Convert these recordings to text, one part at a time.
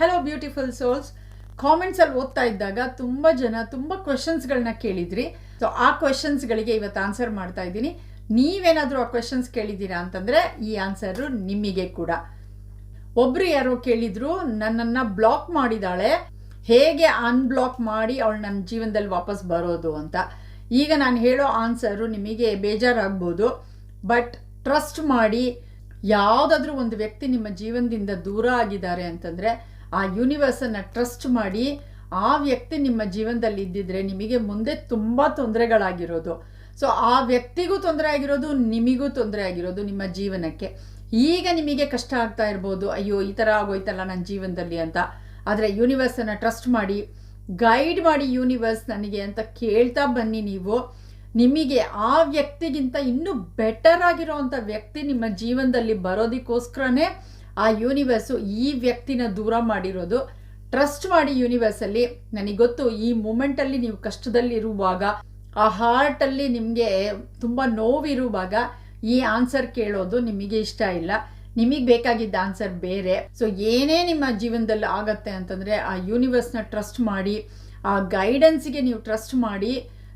Hello beautiful souls ಕಾಮೆಂಟ್ಸಲ್ಲಿ ಓದ್ತಾ ಇದ್ದಾಗ ತುಂಬ ಜನ ತುಂಬ ಕ್ವೆಶನ್ಸ್ಗಳನ್ನ ಕೇಳಿದ್ರಿ. ಸೊ ಆ ಕ್ವೆಶನ್ಸ್ಗಳಿಗೆ ಇವತ್ತು ಆನ್ಸರ್ ಮಾಡ್ತಾ ಇದ್ದೀನಿ. ನೀವೇನಾದರೂ ಆ ಕ್ವೆಶನ್ಸ್ ಕೇಳಿದ್ದೀರಾ ಅಂತಂದರೆ ಈ ಆನ್ಸರು ನಿಮಗೆ ಕೂಡ. ಒಬ್ರು ಯಾರೋ ಕೇಳಿದ್ರು, ನನ್ನನ್ನು ಬ್ಲಾಕ್ ಮಾಡಿದಾಳೆ. ಹೇಗೆ ಅನ್ಬ್ಲಾಕ್ ಮಾಡಿ ಅವಳು ನನ್ನ ಜೀವನದಲ್ಲಿ ವಾಪಸ್ ಬರೋದು ಅಂತ. ಈಗ ನಾನು ಹೇಳೋ ಆನ್ಸರು ನಿಮಗೆ ಬೇಜಾರಾಗ್ಬೋದು. ಬಟ್ ಟ್ರಸ್ಟ್ ಮಾಡಿ ಯಾವುದಾದ್ರೂ ಒಂದು ವ್ಯಕ್ತಿ ನಿಮ್ಮ ಜೀವನದಿಂದ ದೂರ ಆಗಿದ್ದಾರೆ ಅಂತಂದರೆ ಆ ಯೂನಿವರ್ಸನ್ನು ಟ್ರಸ್ಟ್ ಮಾಡಿ ಆ ವ್ಯಕ್ತಿ ನಿಮ್ಮ ಜೀವನದಲ್ಲಿ ಇದ್ದಿದ್ರೆ ನಿಮಗೆ ಮುಂದೆ ತುಂಬ ತೊಂದರೆಗಳಾಗಿರೋದು. ಸೊ ಆ ವ್ಯಕ್ತಿಗೂ ತೊಂದರೆ ಆಗಿರೋದು, ನಿಮಗೂ ತೊಂದರೆ ಆಗಿರೋದು ನಿಮ್ಮ ಜೀವನಕ್ಕೆ. ಈಗ ನಿಮಗೆ ಕಷ್ಟ ಆಗ್ತಾ ಇರ್ಬೋದು, ಅಯ್ಯೋ, ಈ ಥರ ಆಗೋಯ್ತಲ್ಲ ನನ್ನ ಜೀವನದಲ್ಲಿ ಅಂತ. ಆದರೆ ಯೂನಿವರ್ಸನ್ನು ಟ್ರಸ್ಟ್ ಮಾಡಿ ಗೈಡ್ ಮಾಡಿ ಯೂನಿವರ್ಸ್ ನನಗೆ ಅಂತ ಕೇಳ್ತಾ ಬನ್ನಿ ನೀವು. ನಿಮಗೆ ಆ ವ್ಯಕ್ತಿಗಿಂತ ಇನ್ನೂ ಬೆಟರ್ ಆಗಿರೋವಂಥ ವ್ಯಕ್ತಿ ನಿಮ್ಮ ಜೀವನದಲ್ಲಿ ಬರೋದಕ್ಕೋಸ್ಕರನೇ ಆ ಯೂನಿವರ್ಸು ಈ ವ್ಯಕ್ತಿನ ದೂರ ಮಾಡಿರೋದು. ಟ್ರಸ್ಟ್ ಮಾಡಿ ಯೂನಿವರ್ಸಲ್ಲಿ ನನಗೆ ಗೊತ್ತು, ಈ ಮೂಮೆಂಟಲ್ಲಿ ನೀವು ಕಷ್ಟದಲ್ಲಿರುವಾಗ, ಆ ಹಾರ್ಟಲ್ಲಿ ನಿಮಗೆ ತುಂಬ ನೋವಿರುವಾಗ ಈ ಆನ್ಸರ್ ಕೇಳೋದು ನಿಮಗೆ ಇಷ್ಟ ಇಲ್ಲ. ನಿಮಗೆ ಬೇಕಾಗಿದ್ದ ಆನ್ಸರ್ ಬೇರೆ. ಸೊ ಏನೇ ನಿಮ್ಮ ಜೀವನದಲ್ಲಿ ಆಗತ್ತೆ ಅಂತಂದರೆ, ಆ ಯೂನಿವರ್ಸ್ನ ಟ್ರಸ್ಟ್ ಮಾಡಿ, ಆ ಗೈಡೆನ್ಸಿಗೆ ನೀವು ಟ್ರಸ್ಟ್ ಮಾಡಿ,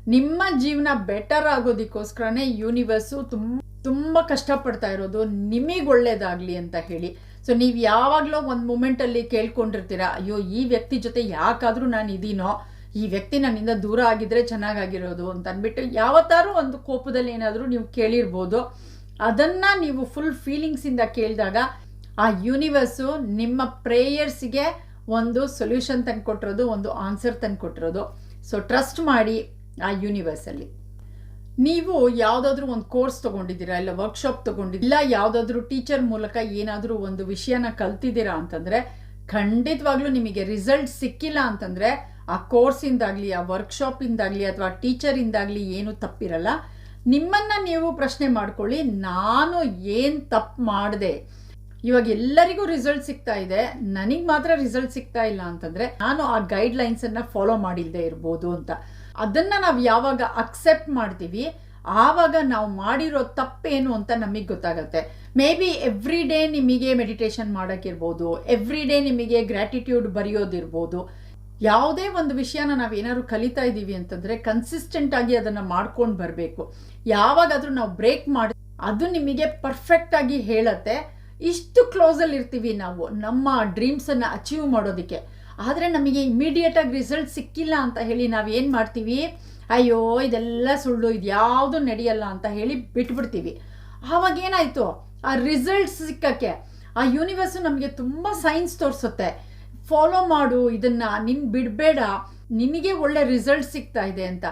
ನಿಮ್ಮ ಜೀವನ ಬೆಟರ್ ಆಗೋದಕ್ಕೋಸ್ಕರನೇ ಯೂನಿವರ್ಸು ತುಂಬ ತುಂಬ ಕಷ್ಟಪಡ್ತಾ ಇರೋದು. ನಿಮಗೆ ಒಳ್ಳೇದಾಗಲಿ ಅಂತ ಹೇಳಿ. ಸೊ ನೀವು ಯಾವಾಗಲೋ ಒಂದು ಮೂಮೆಂಟಲ್ಲಿ ಕೇಳ್ಕೊಂಡಿರ್ತೀರ, ಅಯ್ಯೋ, ಈ ವ್ಯಕ್ತಿ ಜೊತೆ ಯಾಕಾದರೂ ನಾನು ಇದೀನೋ? ಈ ವ್ಯಕ್ತಿ ನನ್ನಿಂದ ದೂರ ಆಗಿದ್ರೆ ಚೆನ್ನಾಗಾಗಿರೋದು ಅಂತ ಅಂದ್ಬಿಟ್ಟು ಯಾವತ್ತಾರು ಒಂದು ಕೋಪದಲ್ಲಿ ಏನಾದರೂ ನೀವು ಕೇಳಿರ್ಬೋದು. ಅದನ್ನು ನೀವು ಫುಲ್ ಫೀಲಿಂಗ್ಸಿಂದ ಕೇಳಿದಾಗ ಆ ಯೂನಿವರ್ಸು ನಿಮ್ಮ ಪ್ರೇಯರ್ಸ್ಗೆ ಒಂದು ಸೊಲ್ಯೂಷನ್ ತಂದು ಕೊಟ್ಟಿರೋದು ಒಂದು ಆನ್ಸರ್ ತಂದು ಕೊಟ್ಟಿರೋದು ಸೊ ಟ್ರಸ್ಟ್ ಮಾಡಿ ಆ ಯೂನಿವರ್ಸಲ್ಲಿ ನೀವು ಯಾವುದಾದ್ರೂ ಒಂದು ಕೋರ್ಸ್ ತೊಗೊಂಡಿದ್ದೀರಾ ಇಲ್ಲ ವರ್ಕ್ಶಾಪ್ ತೊಗೊಂಡಿದ್ದೀರಾ ಇಲ್ಲ ಯಾವುದಾದ್ರೂ ಟೀಚರ್ ಮೂಲಕ ಏನಾದರೂ ಒಂದು ವಿಷಯನ ಕಲ್ತಿದ್ದೀರಾ ಅಂತಂದರೆ ಖಂಡಿತವಾಗ್ಲೂ ನಿಮಗೆ ರಿಸಲ್ಟ್ ಸಿಕ್ಕಿಲ್ಲ ಅಂತಂದರೆ ಆ ಕೋರ್ಸಿಂದಾಗಲಿ ಆ ವರ್ಕ್ಶಾಪಿಂದಾಗಲಿ ಅಥವಾ ಟೀಚರಿಂದಾಗಲಿ ಏನು ತಪ್ಪಿರಲ್ಲ. ನಿಮ್ಮನ್ನು ನೀವು ಪ್ರಶ್ನೆ ಮಾಡ್ಕೊಳ್ಳಿ, ನಾನು ಏನು ತಪ್ಪು ಮಾಡಿದೆ? ಇವಾಗ ಎಲ್ಲರಿಗೂ ರಿಸಲ್ಟ್ ಸಿಗ್ತಾ ಇದೆ, ನನಗೆ ಮಾತ್ರ ರಿಸಲ್ಟ್ ಸಿಗ್ತಾ ಇಲ್ಲ ಅಂತಂದರೆ ನಾನು ಆ ಗೈಡ್ಲೈನ್ಸನ್ನು ಫಾಲೋ ಮಾಡಿಲ್ಲದೆ ಇರ್ಬೋದು ಅಂತ. ಅದನ್ನು ನಾವು ಯಾವಾಗ ಅಕ್ಸೆಪ್ಟ್ ಮಾಡ್ತೀವಿ, ಆವಾಗ ನಾವು ಮಾಡಿರೋ ತಪ್ಪೇನು ಅಂತ ನಮಗೆ ಗೊತ್ತಾಗುತ್ತೆ. ಮೇ ಬಿ ಎವ್ರಿ ಡೇ ನಿಮಗೆ ಮೆಡಿಟೇಷನ್ ಮಾಡೋಕ್ಕಿರ್ಬೋದು ಎವ್ರಿ ಡೇ ನಿಮಗೆ ಗ್ರ್ಯಾಟಿಟ್ಯೂಡ್ ಬರೆಯೋದಿರ್ಬೋದು. ಯಾವುದೇ ಒಂದು ವಿಷಯನ ನಾವು ಏನಾದ್ರು ಕಲಿತಾ ಇದ್ದೀವಿ ಅಂತಂದರೆ ಕನ್ಸಿಸ್ಟೆಂಟ್ ಆಗಿ ಅದನ್ನು ಮಾಡ್ಕೊಂಡು ಬರಬೇಕು. ಯಾವಾಗಾದರೂ ನಾವು ಬ್ರೇಕ್ ಮಾಡಿ, ಅದು ನಿಮಗೆ ಪರ್ಫೆಕ್ಟಾಗಿ ಹೇಳತ್ತೆ. ಇಷ್ಟು ಕ್ಲೋಸಲ್ಲಿ ಇರ್ತೀವಿ ನಾವು, ನಮ್ಮ ಡ್ರೀಮ್ಸನ್ನು ಅಚೀವ್ ಮಾಡೋದಕ್ಕೆ. ಆದರೆ ನಮಗೆ ಇಮಿಡಿಯೇಟಾಗಿ ರಿಸಲ್ಟ್ ಸಿಕ್ಕಿಲ್ಲ ಅಂತ ಹೇಳಿ ನಾವು ಏನು ಮಾಡ್ತೀವಿ? ಅಯ್ಯೋ, ಇದೆಲ್ಲ ಸುಳ್ಳು, ಇದು ಯಾವುದು ನಡೆಯಲ್ಲ ಅಂತ ಹೇಳಿ ಬಿಟ್ಬಿಡ್ತೀವಿ. ಆವಾಗ ಏನಾಯಿತು? ಆ ರಿಸಲ್ಟ್ಸ್ ಸಿಕ್ಕಕ್ಕೆ ಆ ಯೂನಿವರ್ಸು ನಮಗೆ ತುಂಬ ಸೈನ್ಸ್ ತೋರಿಸುತ್ತೆ. ಫಾಲೋ ಮಾಡು, ಇದನ್ನು ನಿನ್ ಬಿಡಬೇಡ, ನಿನಗೆ ಒಳ್ಳೆ ರಿಸಲ್ಟ್ ಸಿಗ್ತಾ ಇದೆ ಅಂತ.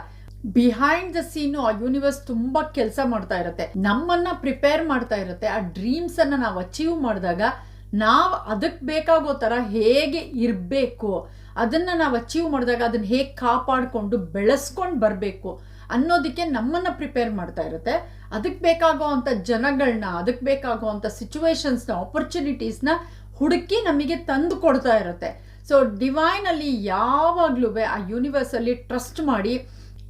ಬಿಹೈಂಡ್ ದ ಸೀನು ಆ ಯೂನಿವರ್ಸ್ ತುಂಬ ಕೆಲಸ ಮಾಡ್ತಾ ಇರುತ್ತೆ. ನಮ್ಮನ್ನ ಪ್ರಿಪೇರ್ ಮಾಡ್ತಾ ಇರುತ್ತೆ. ಆ ಡ್ರೀಮ್ಸನ್ನು ನಾವು ಅಚೀವ್ ಮಾಡಿದಾಗ ನಾವು ಅದಕ್ಕೆ ಬೇಕಾಗೋ ಥರ ಹೇಗೆ ಇರಬೇಕು, ಅದನ್ನು ನಾವು ಅಚೀವ್ ಮಾಡಿದಾಗ ಅದನ್ನು ಹೇಗೆ ಕಾಪಾಡಿಕೊಂಡು ಬೆಳೆಸ್ಕೊಂಡು ಬರಬೇಕು ಅನ್ನೋದಕ್ಕೆ ನಮ್ಮನ್ನು ಪ್ರಿಪೇರ್ ಮಾಡ್ತಾ ಇರುತ್ತೆ. ಅದಕ್ಕೆ ಬೇಕಾಗೋ ಅಂಥ ಜನಗಳನ್ನ ಅದಕ್ಕೆ ಬೇಕಾಗೋ ಅಂಥ ಸಿಚುವೇಶನ್ಸ್ನ ಆಪರ್ಚುನಿಟೀಸ್ನ ಹುಡುಕಿ ನಮಗೆ ತಂದು ಕೊಡ್ತಾ ಇರುತ್ತೆ. ಸೊ ಡಿವೈನಲ್ಲಿ ಯಾವಾಗಲೂ ಆ ಯೂನಿವರ್ಸಲ್ಲಿ ಟ್ರಸ್ಟ್ ಮಾಡಿ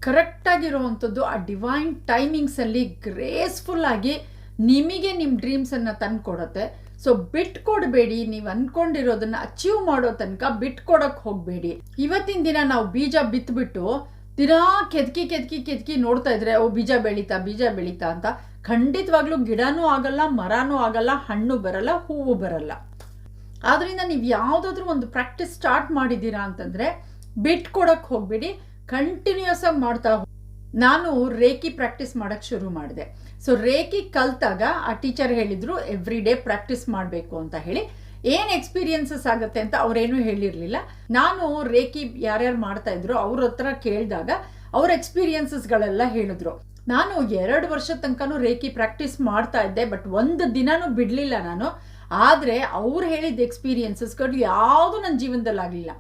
ಕರೆಕ್ಟಾಗಿರುವಂಥದ್ದು ಆ ಡಿವೈನ್ ಟೈಮಿಂಗ್ಸಲ್ಲಿ ಗ್ರೇಸ್ಫುಲ್ಲಾಗಿ ನಿಮಗೆ ನಿಮ್ಮ ಡ್ರೀಮ್ಸನ್ನು ತಂದು ಕೊಡುತ್ತೆ ಸೊ ಬಿಟ್ಕೊಡ್ಬೇಡಿ ನೀವು ಅನ್ಕೊಂಡಿರೋದನ್ನ ಅಚೀವ್ ಮಾಡೋ ತನಕ ಬಿಟ್ಕೊಡಕ್ಕೆ ಹೋಗಬೇಡಿ. ಇವತ್ತಿನ ದಿನ ನಾವು ಬೀಜ ಬಿತ್ಬಿಟ್ಟು ದಿನಾ ಕೆದಕಿ ಕೆದಕಿ ಕೆದಕಿ ನೋಡ್ತಾ ಇದ್ರೆ, ಓ, ಬೀಜ ಬೆಳೀತಾ ಬೀಜ ಬೆಳೀತಾ ಅಂತ ಖಂಡಿತವಾಗ್ಲೂ ಗಿಡನೂ ಆಗಲ್ಲ, ಮರನೂ ಆಗಲ್ಲ, ಹಣ್ಣು ಬರಲ್ಲ, ಹೂವು ಬರಲ್ಲ. ಆದ್ರಿಂದ ನೀವು ಯಾವುದಾದ್ರೂ ಒಂದು ಪ್ರಾಕ್ಟೀಸ್ ಸ್ಟಾರ್ಟ್ ಮಾಡಿದ್ದೀರಾ ಅಂತಂದ್ರೆ ಬಿಟ್ಕೊಡಕ್ಕೆ ಹೋಗಬೇಡಿ ಕಂಟಿನ್ಯೂಸ್ ಆಗಿ ಮಾಡ್ತಾ ನಾನು ರೇಕಿ ಪ್ರಾಕ್ಟೀಸ್ ಮಾಡೋಕ್ಕೆ ಶುರು ಮಾಡಿದೆ. ಸೊ ರೇಕಿ ಕಲ್ತಾಗ ಆ ಟೀಚರ್ ಹೇಳಿದರು ಎವ್ರಿ ಡೇ ಪ್ರಾಕ್ಟೀಸ್ ಮಾಡಬೇಕು ಅಂತ ಹೇಳಿ. ಏನು ಎಕ್ಸ್ಪೀರಿಯನ್ಸಸ್ ಆಗುತ್ತೆ ಅಂತ ಅವರೇನು ಹೇಳಿರಲಿಲ್ಲ. ನಾನು ರೇಕಿ ಯಾರ್ಯಾರು ಮಾಡ್ತಾ ಇದ್ರು, ಅವ್ರ ಹತ್ರ ಕೇಳಿದಾಗ ಅವ್ರ ಎಕ್ಸ್ಪೀರಿಯನ್ಸಸ್ಗಳೆಲ್ಲ ಹೇಳಿದ್ರು. ನಾನು ಎರಡು ವರ್ಷ ತನಕನೂ ರೇಕಿ ಪ್ರಾಕ್ಟೀಸ್ ಮಾಡ್ತಾ ಇದ್ದೆ ಬಟ್ ಒಂದು ದಿನನೂ ಬಿಡಲಿಲ್ಲ ನಾನು. ಆದರೆ ಅವ್ರು ಹೇಳಿದ ಎಕ್ಸ್ಪೀರಿಯನ್ಸಸ್ಗಳು ಯಾವುದು ನನ್ನ ಜೀವನದಲ್ಲಿ ಆಗಲಿಲ್ಲ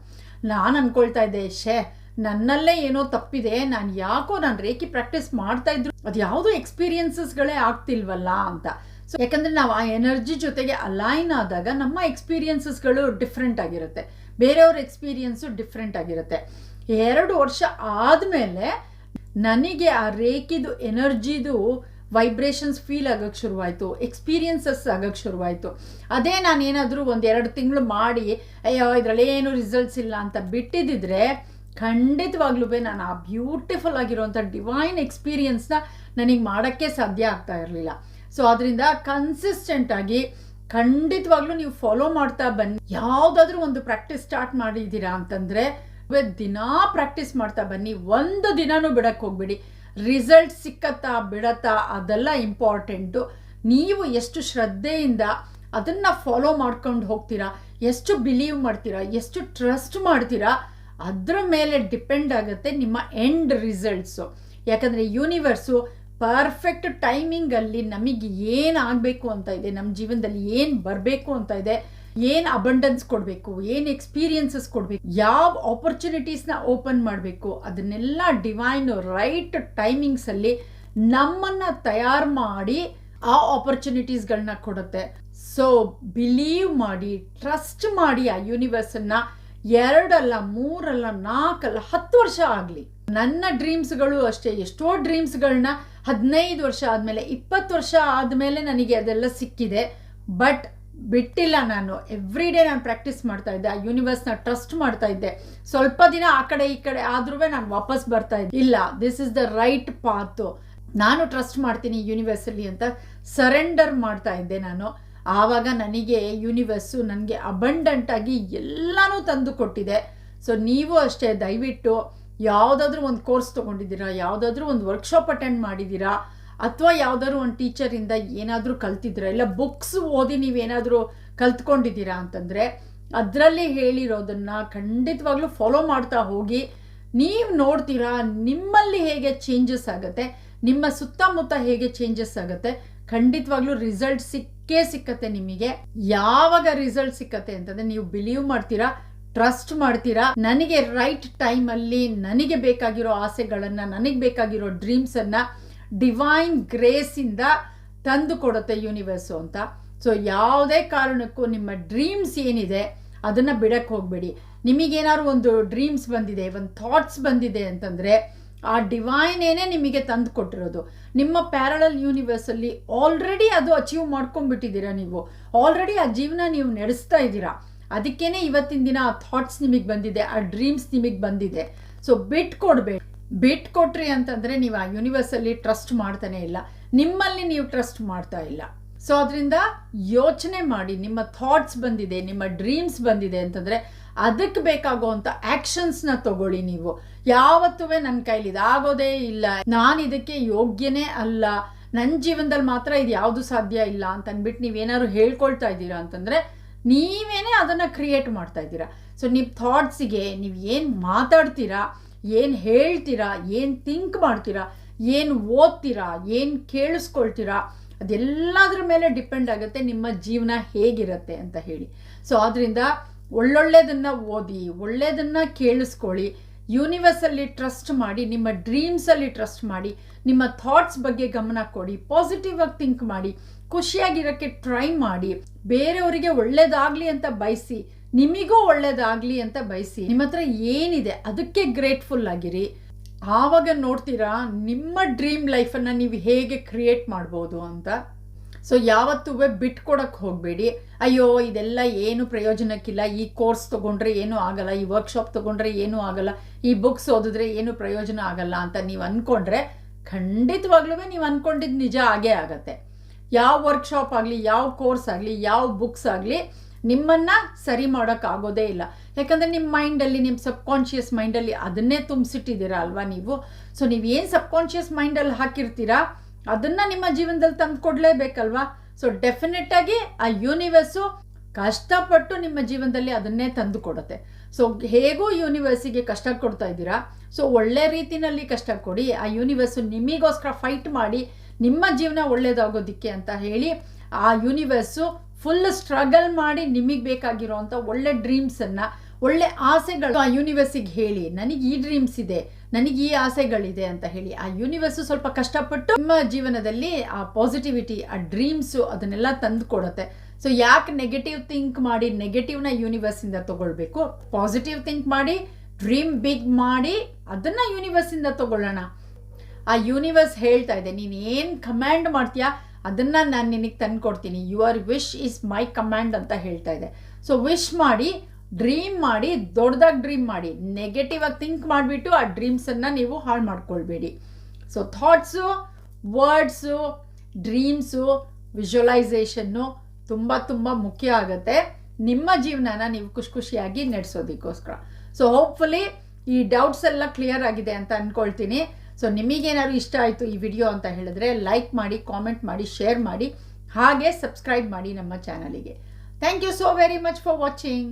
ನಾನು ಅಂದ್ಕೊಳ್ತಾ ಇದ್ದೆ ಶೇ ನನ್ನಲ್ಲೇ ಏನೋ ತಪ್ಪಿದೆ, ನಾನು ಯಾಕೋ ನಾನು ರೇಖಿ ಪ್ರಾಕ್ಟೀಸ್ ಮಾಡ್ತಾ ಇದ್ರು, ಅದು ಯಾವುದೋ ಎಕ್ಸ್ಪೀರಿಯನ್ಸಸ್ಗಳೇ ಆಗ್ತಿಲ್ವಲ್ಲ ಅಂತ. ಸೊ ಯಾಕಂದರೆ ನಾವು ಆ ಎನರ್ಜಿ ಜೊತೆಗೆ ಅಲೈನ್ ಆದಾಗ ನಮ್ಮ ಎಕ್ಸ್ಪೀರಿಯನ್ಸಸ್ಗಳು ಡಿಫ್ರೆಂಟ್ ಆಗಿರುತ್ತೆ. ಬೇರೆಯವ್ರ ಎಕ್ಸ್ಪೀರಿಯನ್ಸು ಡಿಫ್ರೆಂಟ್ ಆಗಿರುತ್ತೆ. ಎರಡು ವರ್ಷ ಆದಮೇಲೆ ನನಗೆ ಆ ರೇಖಿದು ಎನರ್ಜಿದು ವೈಬ್ರೇಷನ್ಸ್ ಫೀಲ್ ಆಗೋಕ್ಕೆ ಶುರುವಾಯಿತು ಎಕ್ಸ್ಪೀರಿಯನ್ಸಸ್ ಆಗೋಕ್ಕೆ ಶುರುವಾಯಿತು. ಅದೇ ನಾನು ಏನಾದರೂ ಒಂದು ಎರಡು ತಿಂಗಳು ಮಾಡಿ, ಅಯ್ಯೋ, ಇದರಲ್ಲಿ ಏನು ರಿಸಲ್ಟ್ಸ್ ಇಲ್ಲ ಅಂತ ಬಿಟ್ಟಿದ್ದಿದ್ರೆ ಖಂಡಿತವಾಗ್ಲೂ ನಾನು ಆ ಬ್ಯೂಟಿಫುಲ್ ಆಗಿರುವಂಥ ಡಿವೈನ್ ಎಕ್ಸ್ಪೀರಿಯನ್ಸ್ನ ನನಗೆ ಮಾಡೋಕ್ಕೆ ಸಾಧ್ಯ ಆಗ್ತಾ ಇರಲಿಲ್ಲ. ಸೊ ಅದರಿಂದ ಕನ್ಸಿಸ್ಟೆಂಟಾಗಿ ಖಂಡಿತವಾಗ್ಲೂ ನೀವು ಫಾಲೋ ಮಾಡ್ತಾ ಬನ್ನಿ. ಯಾವುದಾದ್ರೂ ಒಂದು ಪ್ರಾಕ್ಟೀಸ್ ಸ್ಟಾರ್ಟ್ ಮಾಡಿದ್ದೀರಾ ಅಂತಂದರೆ ದಿನಾ ಪ್ರಾಕ್ಟೀಸ್ ಮಾಡ್ತಾ ಬನ್ನಿ. ಒಂದು ದಿನನೂ ಬಿಡಕ್ಕೆ ಹೋಗ್ಬಿಡಿ. ರಿಸಲ್ಟ್ ಸಿಕ್ಕತ್ತಾ ಬಿಡತ್ತಾ ಅದೆಲ್ಲ ಇಂಪಾರ್ಟೆಂಟು ನೀವು ಎಷ್ಟು ಶ್ರದ್ಧೆಯಿಂದ ಅದನ್ನು ಫಾಲೋ ಮಾಡ್ಕೊಂಡು ಹೋಗ್ತೀರಾ, ಎಷ್ಟು ಬಿಲೀವ್ ಮಾಡ್ತೀರಾ, ಎಷ್ಟು ಟ್ರಸ್ಟ್ ಮಾಡ್ತೀರಾ ಅದರ ಮೇಲೆ ಡಿಪೆಂಡ್ ಆಗುತ್ತೆ ನಿಮ್ಮ ಎಂಡ್ ರಿಸಲ್ಟ್ಸು ಯಾಕಂದರೆ ಯೂನಿವರ್ಸು ಪರ್ಫೆಕ್ಟ್ ಟೈಮಿಂಗಲ್ಲಿ ನಮಗೆ ಏನು ಆಗಬೇಕು ಅಂತ ಇದೆ ನಮ್ಮ ಜೀವನದಲ್ಲಿ ಏನು ಬರಬೇಕು ಅಂತ ಇದೆ, ಏನು ಅಬಂಡೆನ್ಸ್ ಕೊಡಬೇಕು, ಏನು ಎಕ್ಸ್ಪೀರಿಯನ್ಸಸ್ ಕೊಡಬೇಕು, ಯಾವ ಆಪರ್ಚುನಿಟೀಸ್ನ ಓಪನ್ ಮಾಡಬೇಕು, ಅದನ್ನೆಲ್ಲ ಡಿವೈನ್ ರೈಟ್ ಟೈಮಿಂಗ್ಸಲ್ಲಿ ನಮ್ಮನ್ನು ತಯಾರು ಮಾಡಿ ಆ ಆಪರ್ಚುನಿಟೀಸ್ಗಳನ್ನ ಕೊಡುತ್ತೆ. ಸೊ ಬಿಲೀವ್ ಮಾಡಿ ಟ್ರಸ್ಟ್ ಮಾಡಿ ಆ ಯೂನಿವರ್ಸನ್ನು ಎರಡಲ್ಲ, ಮೂರಲ್ಲ ನಾಲ್ಕಲ್ಲ ಹತ್ತು ವರ್ಷ ಆಗಲಿ. ನನ್ನ ಡ್ರೀಮ್ಸ್ಗಳು ಅಷ್ಟೇ. ಎಷ್ಟೋ ಡ್ರೀಮ್ಸ್ಗಳನ್ನ ಹದಿನೈದು ವರ್ಷ ಆದಮೇಲೆ, ಇಪ್ಪತ್ತು ವರ್ಷ ಆದಮೇಲೆ ನನಗೆ ಅದೆಲ್ಲ ಸಿಕ್ಕಿದೆ. ಬಟ್ ಬಿಟ್ಟಿಲ್ಲ ನಾನು. ಎವ್ರಿ ಡೇ ನಾನು ಪ್ರಾಕ್ಟೀಸ್ ಮಾಡ್ತಾ ಇದ್ದೆ. ಆ ಯೂನಿವರ್ಸ್ನ ಟ್ರಸ್ಟ್ ಮಾಡ್ತಾ ಇದ್ದೆ. ಸ್ವಲ್ಪ ದಿನ ಆ ಕಡೆ, ಈ ಕಡೆ ಆದ್ರೂ ನಾನು ವಾಪಸ್ ಬರ್ತಾ ಇದ್ದೆ. ಇಲ್ಲ this is the right path ನಾನು ಟ್ರಸ್ಟ್ ಮಾಡ್ತೀನಿ ಯೂನಿವರ್ಸಲ್ಲಿ ಅಂತ ಸರೆಂಡರ್ ಮಾಡ್ತಾ ಇದ್ದೆ ನಾನು. ಆವಾಗ ನನಗೆ ಯೂನಿವರ್ಸು ನನಗೆ ಅಬಂಡಂಟಾಗಿ ಎಲ್ಲನೂ ತಂದು ಕೊಟ್ಟಿದೆ. ಸೊ ನೀವು ಅಷ್ಟೇ, ದಯವಿಟ್ಟು ಯಾವುದಾದ್ರೂ ಒಂದು ಕೋರ್ಸ್ ತೊಗೊಂಡಿದ್ದೀರಾ, ಯಾವುದಾದ್ರೂ ಒಂದು ವರ್ಕ್ಶಾಪ್ ಅಟೆಂಡ್ ಮಾಡಿದ್ದೀರಾ, ಅಥವಾ ಯಾವುದಾದ್ರು ಒಂದು ಟೀಚರಿಂದ ಏನಾದರೂ ಕಲ್ತಿದ್ದೀರಾ, ಇಲ್ಲ ಬುಕ್ಸ್ ಓದಿ ನೀವೇನಾದರೂ ಕಲ್ತ್ಕೊಂಡಿದ್ದೀರಾ ಅಂತಂದರೆ, ಅದರಲ್ಲಿ ಹೇಳಿರೋದನ್ನು ಖಂಡಿತವಾಗ್ಲೂ ಫಾಲೋ ಮಾಡ್ತಾ ಹೋಗಿ, ನೀವು ನೋಡ್ತೀರಾ, ನಿಮ್ಮಲ್ಲಿ ಹೇಗೆ ಚೇಂಜಸ್ ಆಗುತ್ತೆ ನಿಮ್ಮ ಸುತ್ತಮುತ್ತ ಹೇಗೆ ಚೇಂಜಸ್ ಆಗುತ್ತೆ, ಖಂಡಿತವಾಗ್ಲೂ ರಿಸಲ್ಟ್ ಸಿಕ್ಕೇ ಸಿಕ್ಕತ್ತೆ ನಿಮಗೆ. ಯಾವಾಗ ರಿಸಲ್ಟ್ ಸಿಕ್ಕತ್ತೆ ಅಂತಂದ್ರೆ ನೀವು ಬಿಲೀವ್ ಮಾಡ್ತೀರಾ ಟ್ರಸ್ಟ್ ಮಾಡ್ತೀರಾ, ನನಗೆ ರೈಟ್ ಟೈಮಲ್ಲಿ ನನಗೆ ಬೇಕಾಗಿರೋ ಆಸೆಗಳನ್ನು, ನನಗೆ ಬೇಕಾಗಿರೋ ಡ್ರೀಮ್ಸನ್ನು ಡಿವೈನ್ ಗ್ರೇಸಿಂದ ತಂದು ಕೊಡುತ್ತೆ ಯೂನಿವರ್ಸು ಅಂತ. ಸೊ ಯಾವುದೇ ಕಾರಣಕ್ಕೂ ನಿಮ್ಮ ಡ್ರೀಮ್ಸ್ ಏನಿದೆ, ಅದನ್ನು ಬಿಡಕ್ಕೆ ಹೋಗಬೇಡಿ. ನಿಮಗೇನಾದ್ರು ಒಂದು ಡ್ರೀಮ್ಸ್ ಬಂದಿದೆ ಒಂದು ಥಾಟ್ಸ್ ಬಂದಿದೆ ಅಂತಂದರೆ ಆ ಡಿವೈನೇನೆ ನಿಮಗೆ ತಂದು ಕೊಟ್ಟಿರೋದು. ನಿಮ್ಮ ಪ್ಯಾರಲಲ್ ಯೂನಿವರ್ಸಲ್ಲಿ ಆಲ್ರೆಡಿ ಅದು ಅಚೀವ್ ಮಾಡ್ಕೊಂಡ್ಬಿಟ್ಟಿದ್ದೀರಾ ನೀವು. ಆಲ್ರೆಡಿ ಆ ಜೀವನ ನೀವು ನಡೆಸ್ತಾ ಇದ್ದೀರಾ. ಅದಕ್ಕೇನೆ ಇವತ್ತಿನ ದಿನ ಆ ಥಾಟ್ಸ್ ನಿಮಗೆ ಬಂದಿದೆ, ಆ ಡ್ರೀಮ್ಸ್ ನಿಮಗೆ ಬಂದಿದೆ. ಸೊ ಬಿಟ್ ಬಿಟ್ಕೊಟ್ರಿ ಬಿಟ್ ಕೊಟ್ರಿ ಅಂತಂದರೆ ನೀವು ಆ ಯೂನಿವರ್ಸಲ್ಲಿ ಟ್ರಸ್ಟ್ ಮಾಡ್ತಾನೆ ಇಲ್ಲ. ನಿಮ್ಮಲ್ಲಿ ನೀವು ಟ್ರಸ್ಟ್ ಮಾಡ್ತಾ ಇಲ್ಲ. ಸೊ ಅದರಿಂದ ಯೋಚನೆ ಮಾಡಿ, ನಿಮ್ಮ ಥಾಟ್ಸ್ ಬಂದಿದೆ, ನಿಮ್ಮ ಡ್ರೀಮ್ಸ್ ಬಂದಿದೆ ಅಂತಂದರೆ ಅದಕ್ಕೆ ಬೇಕಾಗುವಂಥ ಆ್ಯಕ್ಷನ್ಸ್ನ ತಗೊಳ್ಳಿ ನೀವು. ಯಾವತ್ತೂ ನನ್ನ ಕೈಲಿ ಇದಾಗೋದೇ ಇಲ್ಲ. ನಾನು ಇದಕ್ಕೆ ಯೋಗ್ಯನೇ ಅಲ್ಲ. ನನ್ನ ಜೀವನದಲ್ಲಿ ಮಾತ್ರ ಇದು ಯಾವುದು ಸಾಧ್ಯ ಇಲ್ಲ ಅಂತ ಅಂದ್ಬಿಟ್ಟು ನೀವೇನಾದ್ರು ಹೇಳ್ಕೊಳ್ತಾ ಇದ್ದೀರಾ ಅಂತಂದರೆ ನೀವೇನೇ ಅದನ್ನು ಕ್ರಿಯೇಟ್ ಮಾಡ್ತಾ ಇದ್ದೀರಾ. ಸೊ ನಿಮ್ಮ ಥಾಟ್ಸಿಗೆ ನೀವು ಏನು ಮಾತಾಡ್ತೀರಾ, ಏನು ಹೇಳ್ತೀರಾ, ಏನು ಥಿಂಕ್ ಮಾಡ್ತೀರಾ, ಏನು ಓದ್ತೀರಾ, ಏನು ಕೇಳಿಸ್ಕೊಳ್ತೀರಾ, ಅದೆಲ್ಲದ್ರ ಮೇಲೆ ಡಿಪೆಂಡ್ ಆಗುತ್ತೆ ನಿಮ್ಮ ಜೀವನ ಹೇಗಿರುತ್ತೆ ಅಂತ ಹೇಳಿ. ಸೊ ಆದ್ದರಿಂದ ಒಳ್ಳೊಳ್ಳೆದನ್ನು ಓದಿ ಒಳ್ಳೆಯದನ್ನು ಕೇಳಿಸ್ಕೊಳ್ಳಿ ಯೂನಿವರ್ಸಲ್ಲಿ ಟ್ರಸ್ಟ್ ಮಾಡಿ, ನಿಮ್ಮ ಡ್ರೀಮ್ಸಲ್ಲಿ ಟ್ರಸ್ಟ್ ಮಾಡಿ, ನಿಮ್ಮ ಥಾಟ್ಸ್ ಬಗ್ಗೆ ಗಮನ ಕೊಡಿ ಪಾಸಿಟಿವ್ ಆಗಿ ಥಿಂಕ್ ಮಾಡಿ, ಖುಷಿಯಾಗಿರೋಕ್ಕೆ ಟ್ರೈ ಮಾಡಿ, ಬೇರೆಯವರಿಗೆ ಒಳ್ಳೇದಾಗಲಿ ಅಂತ ಬಯಸಿ, ನಿಮಗೂ ಒಳ್ಳೇದಾಗಲಿ ಅಂತ ಬಯಸಿ, ನಿಮ್ಮ ಹತ್ರ ಏನಿದೆ ಅದಕ್ಕೆ ಗ್ರೇಟ್ಫುಲ್ ಆಗಿರಿ. ಆವಾಗ ನೋಡ್ತೀರಾ, ನಿಮ್ಮ ಡ್ರೀಮ್ ಲೈಫನ್ನು ನೀವು ಹೇಗೆ ಕ್ರಿಯೇಟ್ ಮಾಡ್ಬೋದು ಅಂತ. ಸೊ ಯಾವತ್ತೂ ಬಿಟ್ಕೊಡಕ್ಕೆ ಹೋಗಬೇಡಿ. ಅಯ್ಯೋ, ಇದೆಲ್ಲ ಏನು ಪ್ರಯೋಜನಕ್ಕಿಲ್ಲ. ಈ ಕೋರ್ಸ್ ತೊಗೊಂಡ್ರೆ ಏನೂ ಆಗಲ್ಲ. ಈ ವರ್ಕ್ಶಾಪ್ ತೊಗೊಂಡ್ರೆ ಏನೂ ಆಗಲ್ಲ. ಈ ಬುಕ್ಸ್ ಓದಿದ್ರೆ ಏನು ಪ್ರಯೋಜನ ಆಗಲ್ಲ ಅಂತ ನೀವು ಅಂದ್ಕೊಂಡ್ರೆ ಖಂಡಿತವಾಗ್ಲೂ ನೀವು ಅಂದ್ಕೊಂಡಿದ್ದು ನಿಜ ಆಗೇ ಆಗತ್ತೆ. ಯಾವ ವರ್ಕ್ಶಾಪ್ ಆಗಲಿ, ಯಾವ ಕೋರ್ಸ್ ಆಗಲಿ, ಯಾವ ಬುಕ್ಸ್ ಆಗಲಿ ನಿಮ್ಮನ್ನು ಸರಿ ಮಾಡೋಕ್ಕಾಗೋದೇ ಇಲ್ಲ. ಯಾಕಂದರೆ ನಿಮ್ಮ ಮೈಂಡಲ್ಲಿ ನಿಮ್ಮ ಸಬ್ಕಾನ್ಷಿಯಸ್ ಮೈಂಡಲ್ಲಿ ಅದನ್ನೇ ತುಂಬಿಸಿಟ್ಟಿದ್ದೀರಾ ಅಲ್ವಾ ನೀವು? ಸೊ ನೀವು ಏನು ಸಬ್ಕಾನ್ಷಿಯಸ್ ಮೈಂಡಲ್ಲಿ ಹಾಕಿರ್ತೀರಾ? ಅದನ್ನು ನಿಮ್ಮ ಜೀವನದಲ್ಲಿ ತಂದು ಕೊಡಲೇಬೇಕಲ್ವಾ? ಸೊ ಡೆಫಿನೆಟ್ಟಾಗಿ ಆ ಯೂನಿವರ್ಸು ಕಷ್ಟಪಟ್ಟು ನಿಮ್ಮ ಜೀವನದಲ್ಲಿ ಅದನ್ನೇ ತಂದು ಕೊಡುತ್ತೆ. ಸೊ ಹೇಗೂ ಯೂನಿವರ್ಸಿಗೆ ಕಷ್ಟ ಕೊಡ್ತಾ ಇದ್ದೀರಾ? ಸೊ ಒಳ್ಳೆ ರೀತಿನಲ್ಲಿ ಕಷ್ಟ ಕೊಡಿ, ಆ ಯೂನಿವರ್ಸು ನಿಮಗೋಸ್ಕರ ಫೈಟ್ ಮಾಡಿ, ನಿಮ್ಮ ಜೀವನ ಒಳ್ಳೇದಾಗೋದಕ್ಕೆ ಅಂತ ಹೇಳಿ, ಆ ಯೂನಿವರ್ಸು ಫುಲ್ ಸ್ಟ್ರಗಲ್ ಮಾಡಿ ನಿಮಗೆ ಬೇಕಾಗಿರೋವಂಥ ಒಳ್ಳೆ ಡ್ರೀಮ್ಸನ್ನು ಒಳ್ಳೆ ಆಸೆಗಳು ಆ ಯೂನಿವರ್ಸಿಗೆ ಹೇಳಿ, ನನಗೆ ಈ ಡ್ರೀಮ್ಸ್ ಇದೆ, ನನಗೆ ಈ ಆಸೆಗಳಿದೆ ಅಂತ ಹೇಳಿ, ಆ ಯೂನಿವರ್ಸು ಸ್ವಲ್ಪ ಕಷ್ಟಪಟ್ಟು ನಿಮ್ಮ ಜೀವನದಲ್ಲಿ ಆ ಪಾಸಿಟಿವಿಟಿ ಆ ಡ್ರೀಮ್ಸು ಅದನ್ನೆಲ್ಲ ತಂದು ಕೊಡುತ್ತೆ ಸೊ ಯಾಕೆ ನೆಗೆಟಿವ್ ಥಿಂಕ್ ಮಾಡಿ ನೆಗೆಟಿವ್ನ ಯೂನಿವರ್ಸಿಂದ ತಗೊಳ್ಬೇಕು? ಪಾಸಿಟಿವ್ ಥಿಂಕ್ ಮಾಡಿ ಡ್ರೀಮ್ ಬಿಗ್ ಮಾಡಿ, ಅದನ್ನು ಯೂನಿವರ್ಸಿಂದ ತಗೊಳ್ಳೋಣ. ಆ ಯೂನಿವರ್ಸ್ ಹೇಳ್ತಾ ಇದೆ, ನೀನು ಏನು ಕಮ್ಯಾಂಡ್ ಮಾಡ್ತೀಯಾ, ಅದನ್ನು ನಾನು ನಿನಗೆ ತಂದು ಕೊಡ್ತೀನಿ your wish is my command ಅಂತ ಹೇಳ್ತಾ ಇದೆ. ಸೊ ವಿಶ್ ಮಾಡಿ ಡ್ರೀಮ್ ಮಾಡಿ, ದೊಡ್ಡದಾಗಿ ಡ್ರೀಮ್ ಮಾಡಿ ನೆಗೆಟಿವ್ ಆಗಿ ಥಿಂಕ್ ಮಾಡಿಬಿಟ್ಟು ಆ ಡ್ರೀಮ್ಸನ್ನು ನೀವು ಹಾಳು ಮಾಡ್ಕೊಳ್ಬೇಡಿ. So thoughts words dreams visualisation ತುಂಬ ತುಂಬ ಮುಖ್ಯ ಆಗುತ್ತೆ. ನಿಮ್ಮ ಜೀವನನ ನೀವು ಖುಷಿ ಖುಷಿಯಾಗಿ ನಡೆಸೋದಕ್ಕೋಸ್ಕರ. ಸೊ ಹೋಪ್ಫುಲಿ ಈ ಡೌಟ್ಸ್ ಎಲ್ಲ ಕ್ಲಿಯರ್ ಆಗಿದೆ ಅಂತ ಅಂದ್ಕೊಳ್ತೀನಿ ಸೊ ನಿಮಗೇನಾದ್ರು ಇಷ್ಟ ಆಯಿತು ಈ ವಿಡಿಯೋ ಅಂತ ಹೇಳಿದ್ರೆ ಲೈಕ್ ಮಾಡಿ ಕಾಮೆಂಟ್ ಮಾಡಿ ಶೇರ್ ಮಾಡಿ, ಹಾಗೆ ಸಬ್ಸ್ಕ್ರೈಬ್ ಮಾಡಿ ನಮ್ಮ ಚಾನಲಿಗೆ thank you so very much for watching